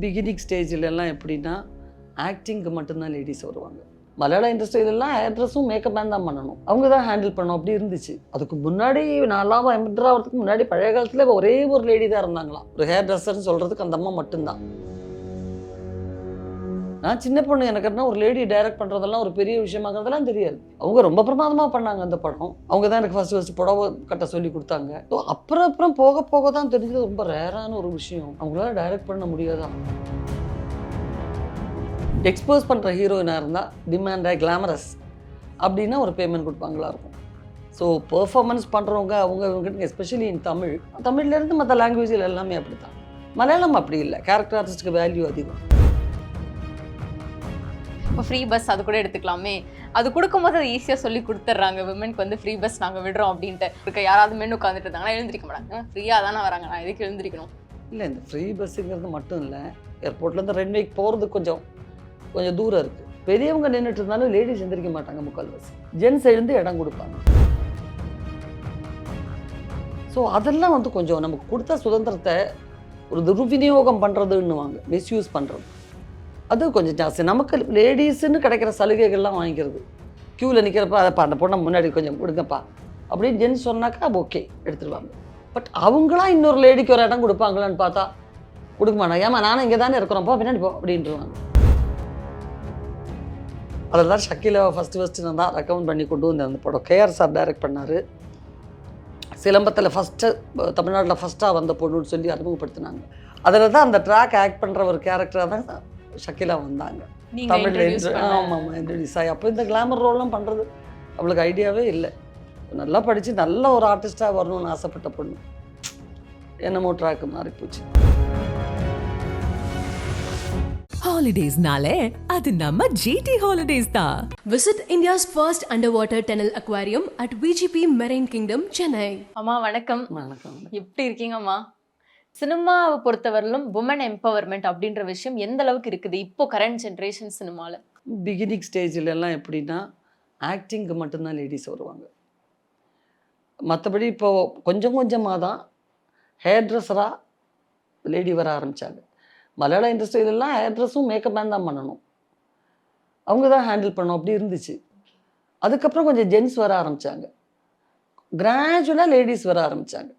Beginning ஸ்டேஜிலலாம் எப்படின்னா ஆக்டிங்க்கு மட்டும்தான் லேடிஸ் வருவாங்க. மலையாள இண்டஸ்ட்ரியிலலாம் ஆக்ட்ரஸும் மேக்கப் மேன் தான் பண்ணணும். அவங்க தான் ஹேண்டில் பண்ணணும். அப்படி இருந்துச்சு. அதுக்கு முன்னாடி நான்லாம் எம்ப்ரா ஆகிறதுக்கு முன்னாடி பழைய காலத்தில் ஒரே ஒரு லேடி தான் இருந்தாங்களாம். ஒரு ஹேர் ட்ரெஸ்ஸர்னு சொல்கிறதுக்கு அந்த அம்மா மட்டும்தான். நான் சின்ன பொண்ணு எனக்கு ஒரு லேடி டைரக்ட் பண்ணுறதெல்லாம் ஒரு பெரிய விஷயமாங்கிறதெல்லாம் தெரியாது. அவங்க ரொம்ப பிரமாதமாக பண்ணாங்க அந்த படம். அவங்க தான் எனக்கு ஃபர்ஸ்ட் ஃபர்ஸ்ட் புடவை கட்ட சொல்லி கொடுத்தாங்க. ஸோ அப்புறம் அப்புறம் போக போக தான் தெரிஞ்சது ரொம்ப ரேரான ஒரு விஷயம். அவங்களால டைரக்ட் பண்ண முடியாதா? எக்ஸ்போஸ் பண்ணுற ஹீரோயினாக இருந்தால் டிமாண்டாக கிளாமரஸ் அப்படின்னா ஒரு பேமெண்ட் கொடுப்பாங்களா இருக்கும். ஸோ பெர்ஃபார்மன்ஸ் பண்ணுறவங்க அவங்க இவங்ககிட்ட எஸ்பெஷலி இன் தமிழ் தமிழ்லேருந்து மற்ற லாங்குவேஜில் எல்லாமே அப்படி தான் மலையாளம் அப்படி இல்லை. கேரக்டர் ஆர்டிஸ்ட்டுக்கு வேல்யூ அதிகம். இப்போ ஃப்ரீ பஸ் அது கூட எடுத்துக்கலாமே. அது கொடுக்கும்போது அது ஈஸியாக சொல்லி கொடுத்துட்றாங்க. விமனுக்கு வந்து ஃப்ரீ பஸ் நாங்கள் விடுறோம் அப்படின்ட்டு. இருக்க யாராவது மென்னு உட்காந்துட்டு இருந்தாங்கன்னா எழுந்திரிக்க மாட்டாங்க. ஃப்ரீயாக தானே வராங்க. நான் எதுக்கு எழுந்திரிக்கணும்? இல்லை இந்த ஃப்ரீ பஸ்ஸுங்கிறது மட்டும் இல்லை. ஏர்போர்ட்லேருந்து ரெண்டு போகிறது கொஞ்சம் கொஞ்சம் தூரம் இருக்குது பெரியவங்க நின்றுட்டு இருந்தாலும் லேடிஸ் எந்திரிக்க மாட்டாங்க முக்கால் பஸ் ஜென்ஸ் எழுந்து இடம் கொடுப்பாங்க. ஸோ அதெல்லாம் வந்து கொஞ்சம் நமக்கு கொடுத்த சுதந்திரத்தை ஒரு துர்விநியோகம் பண்ணுறதுன்னுவாங்க மிஸ்யூஸ் பண்ணுறது அது கொஞ்சம் ஜாஸ்தி. நமக்கு லேடிஸுன்னு கிடைக்கிற சலுகைகள்லாம் வாங்கிக்கிறது. க்யூவில் நிற்கிறப்ப அதை அந்த பொண்ணை முன்னாடி கொஞ்சம் கொடுங்கப்பா. அப்படின்னு ஜென்ஸ் சொன்னாக்கா ஓகே எடுத்துருவாங்க. பட் அவங்களா இன்னொரு லேடிக்கு ஒரு இடம் கொடுப்பாங்களான்னு பார்த்தா கொடுக்க மாட்டாங்க. ஏமா நானும் இங்கே தானே இருக்கிறோம். போ பின்னாடி போ அப்படின்ட்டுருவாங்க அதில் தான் ஷக்கிலாவை ஃபஸ்ட்டு ஃபஸ்ட்டு நான் தான் ரெக்கமெண்ட் பண்ணி கொண்டு வந்தேன் அந்த படம். கேஆர் சார் டைரக்ட் பண்ணார். சிலம்பத்தில் ஃபஸ்ட்டு தமிழ்நாட்டில் ஃபஸ்ட்டாக வந்த பொண்ணுன்னு சொல்லி அறிமுகப்படுத்தினாங்க. அதில் தான் அந்த ட்ராக் ஆக்ட் பண்ணுற ஒரு கேரக்டராக தான் ஷக்கிலா வந்தாங்க. நீங்க தமிழில் ஆமாம் ஆமாம் இன்ட்ரடியூஸ் ஆகி அப்போ இந்த கிளாமர் ரோல்லாம் பண்ணுறது அவளுக்கு ஐடியாவே இல்லை. நல்லா படித்து நல்ல ஒரு ஆர்டிஸ்ட்டாக வரணும்னு ஆசைப்பட்ட பொண்ணு. என்னமோ ட்ராக்கு மாறி போச்சு. ஹாலிடேஸ்னாலே அது நம்ம ஜிடி ஹாலிடேஸ் தான். Visit India's first underwater tunnel aquarium at VGP Marine Kingdom, Chennai. அம்மா வணக்கம். வணக்கம். எப்படி இருக்கீங்கம்மா சினிமாவை பொறுத்தவரையிலும் உமன் எம்பவர்மெண்ட் அப்படின்ற விஷயம் எந்த அளவுக்கு இருக்குது? இப்போ கரண்ட் ஜென்ரேஷன் சினிமாவில் பிகினிங் ஸ்டேஜிலலாம் எப்படின்னா ஆக்டிங்க்கு மட்டும்தான் லேடிஸ் வருவாங்க. மற்றபடி இப்போ கொஞ்சம் கொஞ்சமாக தான் ஹேர் ட்ரெஸ்ஸராக லேடி வர ஆரம்பித்தாங்க மலையாள இண்டஸ்ட்ரியிலலாம் ஹேர் ட்ரெஸ்ஸும் மேக்கப் மேன் தான் பண்ணணும். அவங்க தான் ஹேண்டில் பண்ணணும். அப்படி இருந்துச்சு. அதுக்கப்புறம் கொஞ்சம் ஜென்ஸ் வர ஆரம்பித்தாங்க கிராஜுவலாக லேடிஸ் வர ஆரம்பித்தாங்க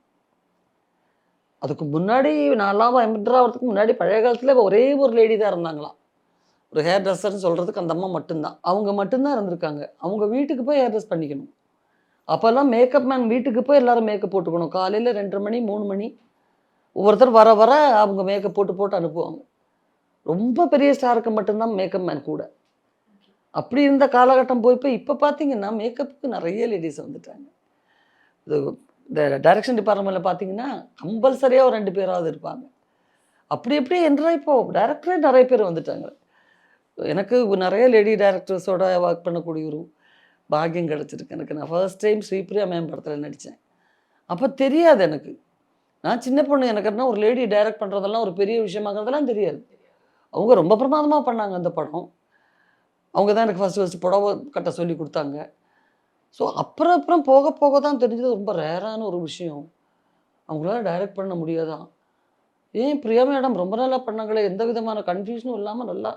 அதுக்கு முன்னாடி நான்லாம் எம்ப்ரா ஆகிறதுக்கு முன்னாடி பழைய காலத்தில் ஒரே ஒரு லேடி தான் இருந்தாங்களாம். ஒரு ஹேர் ட்ரெஸ்ஸர்னு சொல்கிறதுக்கு அந்த அம்மா மட்டும்தான். அவங்க மட்டும்தான் இருந்திருக்காங்க. அவங்க வீட்டுக்கு போய் ஹேர் ட்ரெஸ் பண்ணிக்கணும். அப்போல்லாம் மேக்கப் மேன் வீட்டுக்கு போய் எல்லாரும் மேக்கப் போட்டுக்கணும். காலையில் ரெண்டரை மணி மூணு மணி. ஒவ்வொருத்தர் வர வர அவங்க மேக்கப் போட்டு போட்டு அனுப்புவாங்க. ரொம்ப பெரிய ஸ்டாருக்கு மட்டும்தான் மேக்கப் மேன் கூட. அப்படி இருந்த காலகட்டம் போய் போய் இப்போ பார்த்தீங்கன்னா மேக்கப்புக்கு நிறைய லேடிஸ் வந்துட்டாங்க. இது இந்த டைரக்ஷன் டிபார்ட்மெண்ட்டில் பார்த்தீங்கன்னா கம்பல்சரியாக ஒரு ரெண்டு பேராவது இருப்பாங்க. அப்படி எப்படி என்றா இப்போ டேரக்டரே நிறைய பேர் வந்துட்டாங்க. எனக்கு நிறைய லேடி டேரக்டர்ஸோட ஒர்க் பண்ணக்கூடிய ஒரு பாக்கியம் கிடச்சிருக்கு. எனக்கு நான் ஃபர்ஸ்ட் டைம் ஸ்ரீபிரியா மேம் படத்தில் நடித்தேன் அப்போ தெரியாது எனக்கு. நான் சின்ன பொண்ணு எனக்கு என்ன ஒரு லேடி டைரக்ட் பண்ணுறதெல்லாம் ஒரு பெரிய விஷயமாகிறதெல்லாம் தெரியாது. அவங்க ரொம்ப பிரமாதமாக பண்ணாங்க அந்த படம். அவங்க தான் எனக்கு ஃபஸ்ட்டு ஃபஸ்ட்டு புடவை கட்ட சொல்லி கொடுத்தாங்க. ஸோ அப்புறம் அப்புறம் போக போக தான் தெரிஞ்சது ரொம்ப ரேரான ஒரு விஷயம். அவங்களால டைரக்ட் பண்ண முடியாதா? ஏன் பிரியா மேடம் ரொம்ப நல்லா பண்ணாங்களே? எந்த விதமான கன்ஃபியூஷனும் இல்லாமல் நல்லா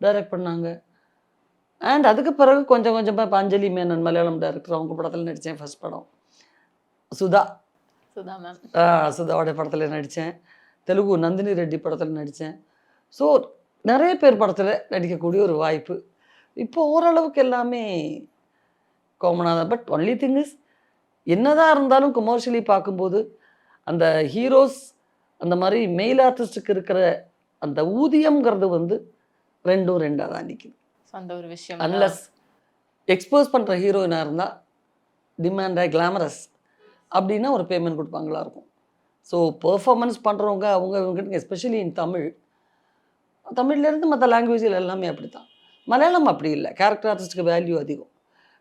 டைரக்ட் பண்ணாங்க. அண்ட் அதுக்கு பிறகு கொஞ்சம் கொஞ்சமாக இப்போ அஞ்சலி மேனன் மலையாளம் டைரக்டர் அவங்க படத்தில் நடித்தேன் ஃபர்ஸ்ட் படம். சுதா. சுதா மேம் ஆ, சுதாவோட படத்தில் நடித்தேன் தெலுங்கு நந்தினி ரெட்டி படத்தில் நடித்தேன் ஸோ நிறைய பேர் படத்தில் நடிக்கக்கூடிய ஒரு வாய்ப்பு. இப்போ ஓரளவுக்கு எல்லாமே காமனாக தான் பட் ஒன்லி திங் இஸ் என்னதான் இருந்தாலும் கமர்ஷியலி பார்க்கும்போது அந்த ஹீரோஸ் அந்த மாதிரி மெயில் ஆர்டிஸ்ட்டுக்கு இருக்கிற அந்த ஊதியம்ங்கிறது வந்து ரெண்டும் ரெண்டாக தான் நிற்கிது அந்த ஒரு விஷயம் அன்லஸ் எக்ஸ்போஸ் பண்ணுற ஹீரோயினாக இருந்தால் டிமாண்டாக கிளாமரஸ் அப்படின்னா ஒரு பேமெண்ட் கொடுப்பாங்களா இருக்கும். ஸோ பெர்ஃபார்மன்ஸ் பண்ணுறவங்க அவங்க இவங்ககிட்ட எஸ்பெஷலி இன் தமிழ் தமிழ்லேருந்து மற்ற லாங்குவேஜில் எல்லாமே அப்படி தான் மலையாளம் அப்படி இல்லை. கேரக்டர் ஆர்டிஸ்ட்டுக்கு வேல்யூ அதிகம்.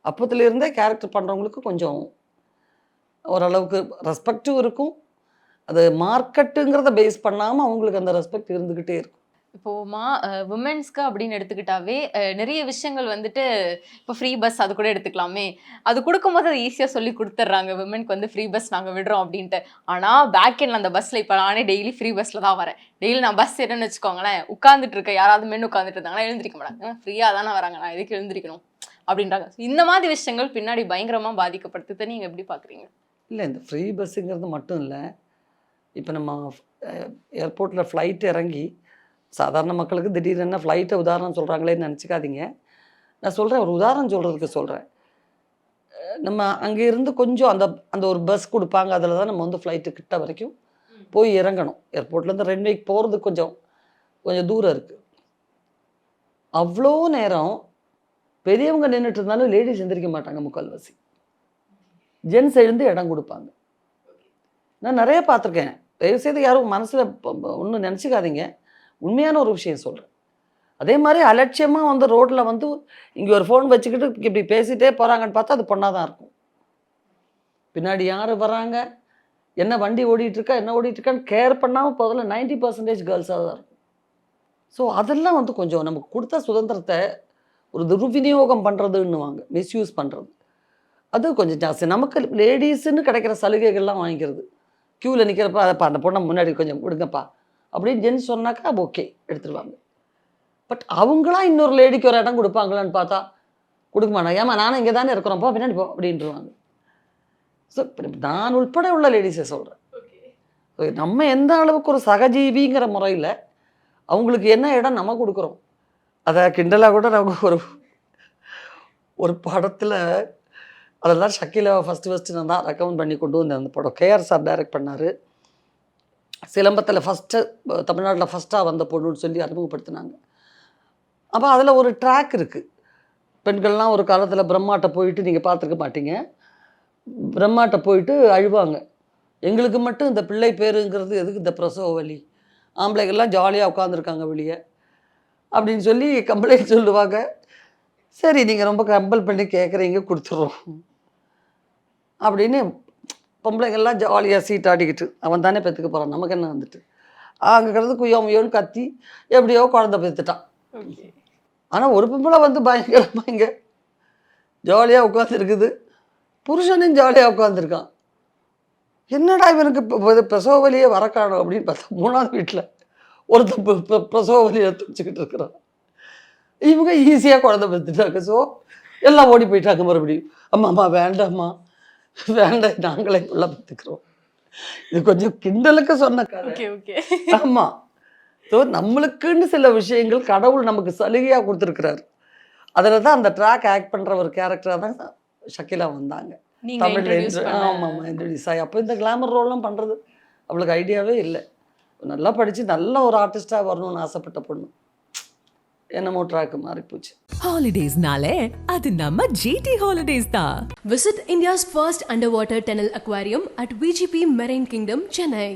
அப்போத்துலேருந்தே கேரக்டர் பண்ணுறவங்களுக்கு கொஞ்சம் ஓரளவுக்கு ரெஸ்பெக்டும் இருக்கும். அது மார்க்கெட்டுங்கிறத பேஸ் பண்ணாமல் அவங்களுக்கு அந்த ரெஸ்பெக்ட் இருந்துக்கிட்டே இருக்கும். இப்போமா உமன்ஸ்க்கு அப்படின்னு எடுத்துக்கிட்டாவே நிறைய விஷயங்கள் வந்துட்டு இப்போ ஃப்ரீ பஸ் அது கூட எடுத்துக்கலாமே. அது கொடுக்கும்போது அது ஈஸியாக சொல்லி கொடுத்துட்றாங்க விமனுக்கு வந்து ஃப்ரீ பஸ் நாங்கள் விடுறோம் அப்படின்ட்டு. ஆனால் பேக் எண்டில் அந்த பஸ்ஸில் இப்போ நானே டெய்லி ஃப்ரீ பஸ்ஸில் தான் வரேன். டெய்லி நான் பஸ் ஏறேன்னு வச்சுக்கோங்களேன். உட்காந்துட்டு இருக்கேன் யாராவது மென்னு உட்காந்துட்டு இருந்தாங்கன்னா எழுந்திரிக்க மாட்டாங்க. ஃப்ரீயாக தானே வராங்க. நான் எதுக்கு எழுந்திரிக்கணும்? அப்படின்றாங்க. இந்த மாதிரி விஷயங்கள் பின்னாடி பயங்கரமாக பாதிக்கப்படுத்துதை. நீங்கள் எப்படி பார்க்குறீங்க இல்லை இந்த ஃப்ரீ பஸ்ஸுங்கிறது மட்டும் இல்லை. இப்போ நம்ம ஏர்போர்ட்டில் ஃப்ளைட் இறங்கி சாதாரண மக்களுக்கு திடீர்னு ஃப்ளைட்டை உதாரணம் சொல்கிறாங்களேன்னு நினச்சிக்காதீங்க. நான் சொல்கிறேன் ஒரு உதாரணம் சொல்கிறதுக்கு சொல்கிறேன் நம்ம அங்கே இருந்து கொஞ்சம் அந்த அந்த ஒரு பஸ் கொடுப்பாங்க அதில் தான் நம்ம வந்து ஃப்ளைட்டு கிட்ட வரைக்கும் போய் இறங்கணும். ஏர்போர்ட்லேருந்து ரெண்டு வீக் போகிறது கொஞ்சம் கொஞ்சம் தூரம் இருக்குது அவ்வளோ நேரம் பெரியவங்க நின்றுட்டு இருந்தாலும் லேடிஸ் எந்திரிக்க மாட்டாங்க முக்கால்வாசி. ஜென்ஸ் எழுந்து இடம் கொடுப்பாங்க. நான் நிறைய பார்த்துருக்கேன். தயவுசெய்து யாரும் மனசில் ஒன்றும் நினச்சிக்காதீங்க. உண்மையான ஒரு விஷயம் சொல்கிறேன் அதே மாதிரி அலட்சியமாக வந்து ரோட்டில் வந்து இங்கே ஒரு ஃபோன் வச்சுக்கிட்டு இப்படி பேசிகிட்டே போகிறாங்கன்னு பார்த்தா அது பொண்ணாக தான் இருக்கும். பின்னாடி யார் வராங்க? என்ன வண்டி ஓடிட்டுருக்கா? என்ன ஓடிட்டுருக்கான்னு கேர் பண்ணாமல் போதில் நைன்டி பர்சன்டேஜ் கேர்ள்ஸாக தான் இருக்கும். ஸோ அதெல்லாம் வந்து கொஞ்சம் நமக்கு கொடுத்த சுதந்திரத்தை ஒரு துர்விநியோகம் பண்ணுறதுன்னுவாங்க மிஸ்யூஸ் பண்ணுறது அது கொஞ்சம் ஜாஸ்தி. நமக்கு லேடிஸுன்னு கிடைக்கிற சலுகைகள்லாம் வாங்கிக்கிறது. க்யூவில் நிற்கிறப்ப அதை அந்த பொண்ணை முன்னாடி கொஞ்சம் விடுங்கப்பா. அப்படின்னு ஜென்ஸ் சொன்னாக்கா ஓகே எடுத்துருவாங்க பட் அவங்களா இன்னொரு லேடிக்கு ஒரு இடம் கொடுப்பாங்களான்னு பார்த்தா கொடுக்க மாட்டாங்க. ஏமா நானும் இங்கே தானே இருக்கிறோம் போ பின்னாடி போ அப்படின்ட்டுருவாங்க ஸோ நான் உள்பட உள்ள லேடிஸை சொல்கிறேன் நம்ம எந்த அளவுக்கு ஒரு சகஜீவிங்கிற முறையில் அவங்களுக்கு என்ன இடம் நம்ம கொடுக்குறோம்? அதை கிண்டலாக கூட நான் ஒரு ஒரு படத்தில் அதெல்லாம் ஷக்கீலாவை ஃபஸ்ட்டு ஃபஸ்ட்டு நான் தான் ரெக்கமெண்ட் பண்ணி கொண்டு வந்தேன். அந்த படம் கேஆர் சார் டைரக்ட் பண்ணார். சிலம்பத்தில் ஃபஸ்ட்டு தமிழ்நாட்டில் ஃபஸ்ட்டாக வந்த பொண்ணுன்னு சொல்லி அறிமுகப்படுத்தினாங்க. அப்போ அதில் ஒரு ட்ராக் இருக்குது பெண்கள்லாம் ஒரு காலத்தில் பிரம்மாட்ட போயிட்டு நீங்கள் பார்த்துருக்க மாட்டீங்க. பிரம்மாட்ட போயிட்டு அழுவாங்க. எங்களுக்கு மட்டும் இந்த பிள்ளை பேருங்கிறது எதுக்கு இந்த பிரசவ வலி? ஆம்பளைகள்லாம் ஜாலியாக உட்காந்துருக்காங்க வெளியே. அப்படின்னு சொல்லி கம்ப்ளைண்ட் சொல்லுவாங்க. சரி நீங்கள் ரொம்ப கம்பல் பண்ணி கேட்குறீங்க கொடுத்துட்றோம். அப்படின்னு பொம்பளைங்கள்லாம் ஜாலியாக சீட் ஆடிக்கிட்டு அவன் தானே பெற்றுக்க போகிறான் நமக்கு என்ன வந்துட்டு? அங்கே கிடந்து குய்யோ முயோன்னு கத்தி எப்படியோ குழந்த பெற்றுட்டான் ஆனால் ஒரு பொம்பளை வந்து பயங்கரமாக இங்கே ஜாலியாக உட்காந்துருக்குது புருஷனும் ஜாலியாக உட்காந்துருக்கான் என்னடா இவனுக்கு இப்போ பிரசவ வலியே வர அப்படின்னு பார்த்தா மூணாவது வீட்டில் ப- பிரசவ வலியை துடிச்சிக்கிட்டு இருக்கிறான். இவங்க ஈஸியாக குழந்தை பெற்றுட்டாங்க ஸோ எல்லாம் ஓடி போயிட்டாங்க மறுபடியும். அம்மா அம்மா வேண்டாம்மா. வேண்டாம் நாங்களே உள்ள பெற்றுக்கிறோம் இது கொஞ்சம் கிண்டலுக்கு சொன்ன கதை. ஆமா. ஸோ நம்மளுக்குன்னு சில விஷயங்கள் கடவுள் நமக்கு சலுகையாக கொடுத்துருக்கிறாரு. அதில் தான் அந்த ட்ராக் ஆக்ட் பண்ணுற ஒரு கேரக்டராக தான் ஷக்கிலா வந்தாங்க. தமிழ்ல introduce intro- பண்ண- ஆமா ஆமா இன்ட்ரடியூஸ் ஆகி. அப்போ இந்த கிளாமர் ரோல்லாம் பண்ணுறது அவளுக்கு ஐடியாவே இல்லை. நல்லா படித்து நல்ல ஒரு ஆர்டிஸ்டாக வரணும்னு ஆசைப்பட்ட பொண்ணு. என்னமோ ட்ராக்கு மாறி போச்சு ஹாலிடேஸ்னாலே அது நம்ம ஜிடி ஹாலிடேஸ் தான் Visit India's first underwater tunnel aquarium at VGP Marine Kingdom, Chennai.